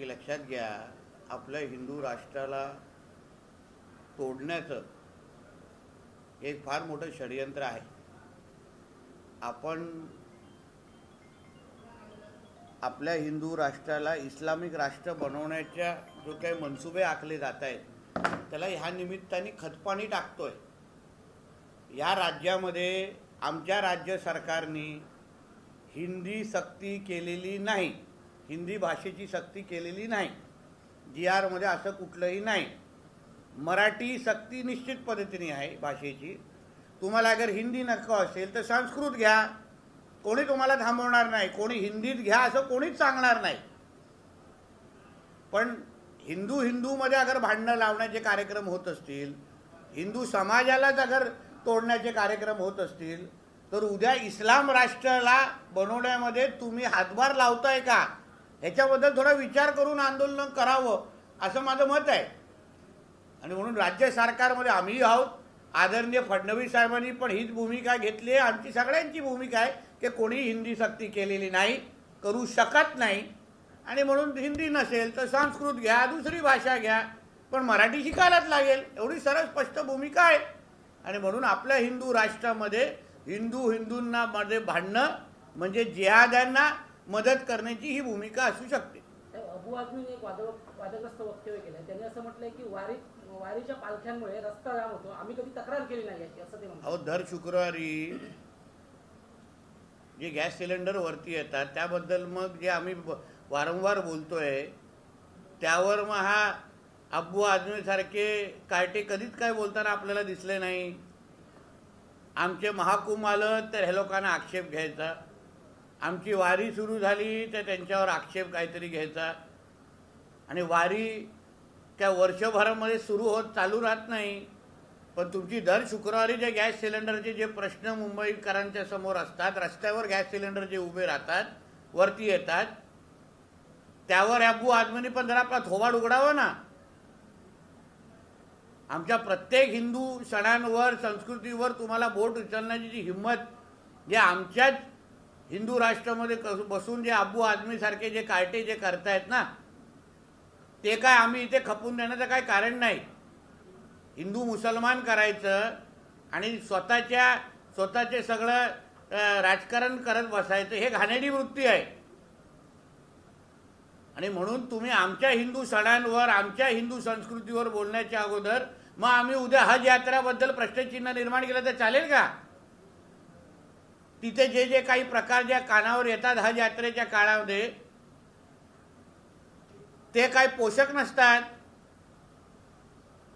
एक लक्षात घ्या आपल्या हिंदू राष्ट्राला तोडण्याचं एक फार मोठं षडयंत्र आहे. आपण आपल्या हिंदू राष्ट्राला इस्लामिक राष्ट्र बनवण्याच्या जो काही मनसुबे आखले जात आहेत त्याला ह्या निमित्ताने खतपाणी टाकतोय. या राज्यामध्ये आमच्या राज्य सरकारने हिंदी सक्ती केलेली नाही. हिंदी भाषेची सक्ती केलेली नाही. जी आरमध्ये असं कुठलंही नाही. मराठी सक्ती निश्चित पद्धतीने आहे भाषेची. तुम्हाला अगर हिंदी नको असेल तर संस्कृत घ्या. कोणी तुम्हाला थांबवणार नाही. कोणी हिंदीत घ्या असं कोणीच सांगणार नाही. पण हिंदू हिंदूमध्ये अगर भांडणं लावण्याचे कार्यक्रम होत असतील हिंदू समाजालाच अगर तोडण्याचे कार्यक्रम होत असतील तर उद्या इस्लाम राष्ट्राला बनवण्यामध्ये तुम्ही हातभार लावताय का? ह्याच्याबद्दल थोडा विचार करून आंदोलन करावं असं माझं मत आहे. आणि म्हणून राज्य सरकारमध्ये आम्ही आहोत. आदरणीय फडणवीस साहेबांनी पण हीच भूमिका घेतली आहे. आमची सगळ्यांची भूमिका आहे की कोणी हिंदी सक्ती केलेली नाही करू शकत नाही. आणि म्हणून हिंदी नसेल तर संस्कृत घ्या दुसरी भाषा घ्या पण मराठी शिकायलाच लागेल. एवढी सरळ स्पष्ट भूमिका आहे. आणि म्हणून आपल्या हिंदू राष्ट्रामध्ये हिंदू हिंदूंना मध्ये भांडणं म्हणजे जिहाद्यांना मदत करण्याची ही भूमिका असू शकते. अबू आझमीने एक वाद वादग्रस्त वक्तव्य केलं. त्यांनी असं म्हटलंय की वारी वारीच्या पालख्यांमुळे रस्ता जाम होतो. आम्ही कधी तक्रार केली नाही याची असं ते अहो दर शुक्रवारी जे गॅस सिलेंडर वरती येतात त्याबद्दल मग जे आम्ही वारंवार बोलतोय त्यावर मग हा अब्बू आझमीसारखे कार्टे कधीच काय बोलताना आपल्याला दिसले नाही. आमचे महाकुंभ आलं तर ह्या लोकांना आक्षेप घ्यायचा. आमची वारी सुरू झाली तर त्यांच्यावर आक्षेप काहीतरी घ्यायचा. आणि वारी त्या वर्षभरामध्ये सुरू होत चालू राहत नाही. पण तुमची दर शुक्रवारी जे गॅस सिलेंडरचे जे प्रश्न मुंबईकरांच्या समोर असतात रस्त्यावर गॅस सिलेंडर जे उभे राहतात वरती येतात त्यावर अबू आजमीने पण जरा आपला थोबाड उघडावा ना? आमच्या प्रत्येक हिंदू सणांवर संस्कृतीवर तुम्हाला बोट उचलण्याची जी हिंमत जे आमच्याच हिंदू राष्ट्रामध्ये कस- बसून जे अबू आजमीसारखे जे कार्टे जे करतायत ना ते काय आम्ही इथे खपून देण्याचं काय कारण नाही. हिंदू मुसलमान करायचं आणि स्वतःच्या स्वतःचे सगळं राजकारण करत बसायचं हे घाणेरडी वृत्ती आहे. आणि म्हणून तुम्ही आमच्या हिंदू सणांवर आमच्या हिंदू संस्कृतीवर बोलण्याच्या अगोदर मग आम्ही उद्या हज यात्राबद्दल प्रश्नचिन्ह निर्माण केलं तर चालेल का? तिथे जे जे काही प्रकार ज्या कानावर येतात हज यात्रेच्या काळामध्ये ते काही पोषक नसतात.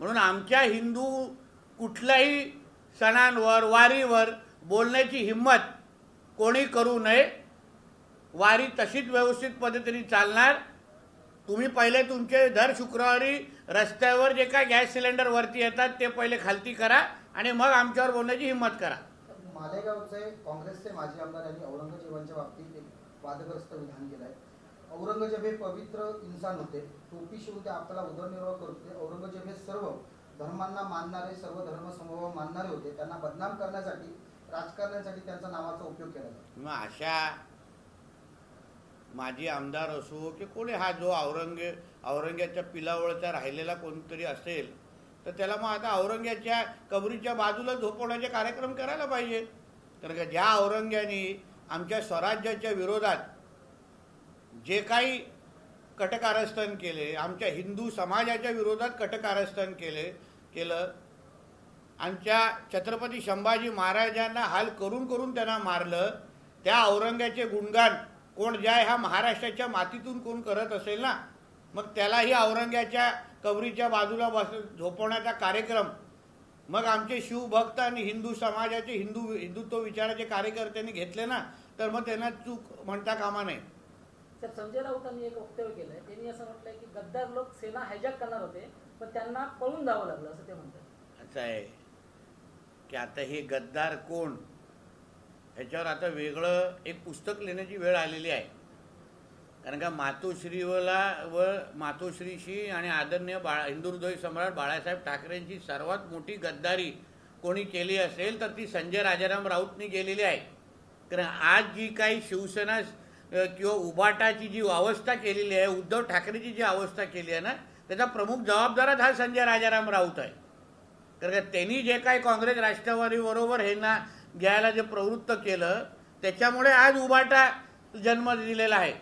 म्हणून आमच्या हिंदू कुठल्याही सणांवर वारीवर बोलण्याची हिंमत कोणी करू नये. वारी तशीच व्यवस्थित पद्धतीने चालणार. तुम्ही पहिले तुमचे दर शुक्रवारी रस्त्यावर जे काय गॅस सिलेंडर वरती येतात ते पहिले खालती करा आणि मग आमच्यावर बोलण्याची हिंमत करा. मालेगावचे काँग्रेसचे माजी आमदार यांनी औरंगजेबांच्या बाबतीत एक वादग्रस्त विधान केलं आहे औरंगजेब हे पवित्र इन्सान होते. टोपी शिवून ते आपल्याला उदरनिर्वाह करत होते औरंगजेब हे सर्व धर्मांना मानणारे सर्व धर्मसमूह मानणारे होते. त्यांना बदनाम करण्यासाठी राजकारण्यासाठी त्यांचा नावाचा उपयोग केला जातो. मग अशा माजी आमदार असो की कोणी हा जो औरंगे औरंग्याच्या पिलावळचा राहिलेला कोणतरी असेल तर त्याला मग आता औरंग्याच्या कबरीच्या बाजूला झोपवण्याचे कार्यक्रम करायला पाहिजे. कारण का ज्या औरंग्याने आमच्या स्वराज्याच्या विरोधात जे काही कटकारस्थान केले आमच्या हिंदू समाजाच्या विरोधात कटकारस्थान केले केलं आमच्या छत्रपती संभाजी महाराजांना हाल करून करून त्यांना मारलं त्या औरंग्याचे गुणगान कोण ज्या ह्या महाराष्ट्राच्या मातीतून कोण करत असेल ना मग त्यालाही औरंग्याच्या कबरीच्या बाजूला बस झोपवण्याचा कार्यक्रम. मग आमचे शिवभक्त आणि हिंदू समाजाचे हिंदू हिंदुत्व विचाराचे कार्यकर्त्यांनी घेतले ना तर मग त्यांना चूक म्हणता कामा नये. तर संजय राऊतांनी एक वक्तव्य केलंय. त्यांनी असं म्हटलंय की गद्दार लोक सेना हायजॅक करणार होते पण त्यांना पळून जावं लागलं असं ते म्हणतात. असं आहे. की आता हे गद्दार कोण? ह्याच्यावर आता वेगळं एक पुस्तक लिहिण्याची वेळ आलेली आहे. कारण का मातोश्रीवला व मातोश्रीशी आणि आदरणीय बाळा हिंदू सम्राट बाळासाहेब ठाकरेंची सर्वात मोठी गद्दारी कोणी केली असेल तर ती संजय राजाराम राऊतनी केलेली आहे. कारण आज जी काही शिवसेना किंवा उबाटाची जी अवस्था केलेली आहे उद्धव ठाकरेची जी अवस्था केली आहे ना त्याचा प्रमुख जबाबदारच हा संजय राजाराम राऊत आहे. कारण का त्यांनी जे काही काँग्रेस राष्ट्रवादीबरोबर ह्यांना हे ना घ्यायला जे प्रवृत्त केलं त्याच्यामुळे आज उबाटा जन्म दिलेला आहे.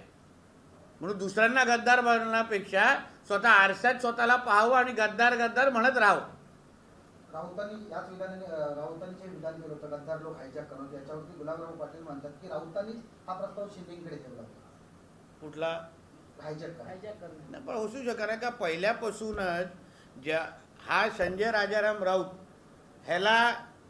म्हणून दुसऱ्यांना गद्दार बनण्यापेक्षा स्वतः आरशात स्वतःला पाहावं आणि गद्दार गद्दार म्हणत राहावं. राऊतांनी याच विधानाने अं, राऊतांनी जे विधान केलं होतं. गद्दार लोक हायजॅक करणं याच्यावरती गुलाबराव पाटील म्हणतात की राऊतांनीच हा प्रस्ताव शिंदेकडे ठेवला कुठला? हायजॅक नाही पण असू शकणार का पहिल्यापासूनच ज्या हा संजय राजाराम राऊत ह्याला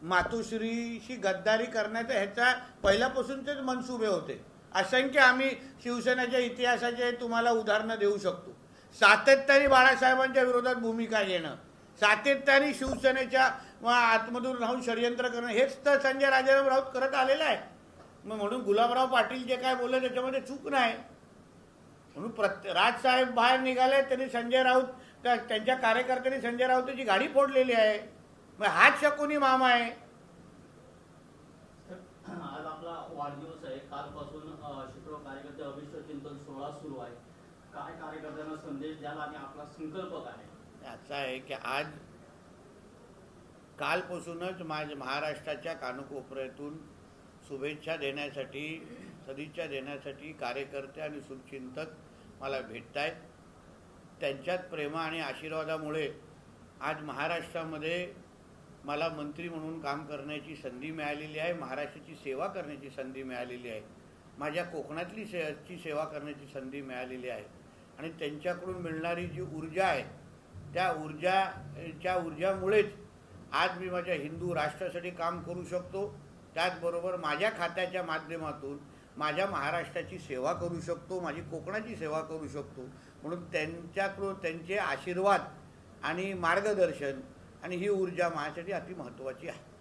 मातोश्रीशी गद्दारी करण्याचा ह्याचा पहिल्यापासूनचेच मनसुबे होते. असंख्य आम्ही शिवसेनेच्या इतिहासाचे तुम्हाला उदाहरणं देऊ शकतो. सातत्याने बाळासाहेबांच्या विरोधात भूमिका घेणं सातत्याने शिवसेनेच्या व आतमधून राहून षडयंत्र करणं हेच तर संजय राजाराम राऊत करत आलेलं आहे. मग म्हणून गुलाबराव पाटील जे काय बोलले त्याच्यामध्ये चूक नाही. म्हणून प्रत्ये राजसाहेब बाहेर निघाले त्यांनी संजय राऊत त्या- त्यांच्या कार्यकर्त्यांनी संजय राऊताची गाडी फोडलेली आहे. मग हाच शकुनी मामा आहे आज आपला वाढदिवस आहे. कालपासून शेकडो कार्यकर्ते अविश्व चिंतन सोहळा सुरू आहे. काय कार्यकर्त्यांना संदेश द्याल आणि आपला संकल्प काय आहे? आहे की आज कालपासूनच माझ्या महाराष्ट्राच्या कानकोपऱ्यातून शुभेच्छा देण्यासाठी सदिच्छा देण्यासाठी कार्यकर्ते आणि शुभचिंतक मला भेटत आहेत त्यांच्यात प्रेमा आणि आशीर्वादामुळे आज महाराष्ट्रामध्ये मला मंत्री म्हणून काम करण्याची संधी मिळालेली आहे महाराष्ट्राची सेवा करण्याची संधी मिळालेली आहे माझ्या कोकणातली से ची सेवा करण्याची संधी मिळालेली आहे. आणि त्यांच्याकडून मिळणारी जी ऊर्जा आहे त्या ऊर्जाच्या ऊर्जामुळेच आज मी माझ्या हिंदू राष्ट्रासाठी काम करू शकतो. त्याचबरोबर माझ्या खात्याच्या माध्यमातून माझ्या महाराष्ट्राची सेवा करू शकतो माझी कोकणाची सेवा करू शकतो. म्हणून त्यांच्याकडून त्यांचे आशीर्वाद आणि मार्गदर्शन आणि ही ऊर्जा माझ्यासाठी अति महत्त्वाची आहे.